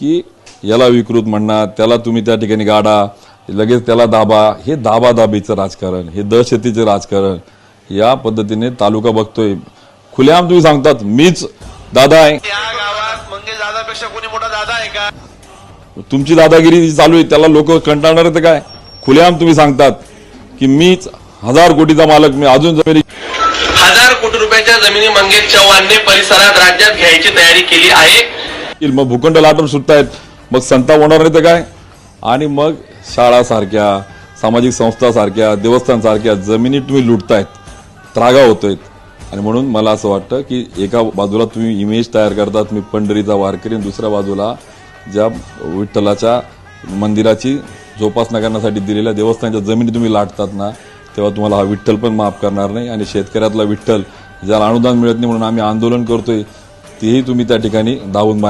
की याला विकृत म्हणणार त्याला तुम्ही त्या ठिकाणी गाडा लगेच त्याला दाबा. हे दाबा दाबीचं राजकारण हे दहशतीचं राजकारण या पद्धतीने तालुका बघतोय. खुलेआम तुम्ही सांगतात मीच दादा आहे. या गावात मंगेश दादापेक्षा कोणी मोठा दादा आहे का? तुमची दादागिरी चालू आहे त्याला लोक कंटाळणार आहेत काय? खुलेआम तुम्ही सांगतात की मीच हजार कोटीचा मालक मी अजून जमिनी हजार कोटी रुपयाच्या जमिनी मंगेश चव्हाणने परिसरात राज्यात घ्यायची तयारी केली आहे. मग भूखंड लाटून सुटतायत. मग संताप होणार नाही तर काय? आणि मग शाळा सारख्या सामाजिक संस्था सारख्या देवस्थान जमिनी तुम्ही लुटतायत. त्रागा होतोय आणि म्हणून मला असं वाटतं की एका बाजूला तुम्ही इमेज तयार करतात मी पंढरीचा वारकरी आणि दुसऱ्या बाजूला ज्या विठ्ठलाच्या मंदिराची जोपासना करण्यासाठी दिलेल्या देवस्थानच्या जमिनी तुम्ही लाटतात ना तेव्हा तुम्हाला हा विठ्ठल पण माफ करणार नाही. आणि शेतकऱ्यातला विठ्ठल ज्याला अनुदान मिळत नाही म्हणून आम्ही आंदोलन करतोय तेही तुम्ही त्या ठिकाणी धावून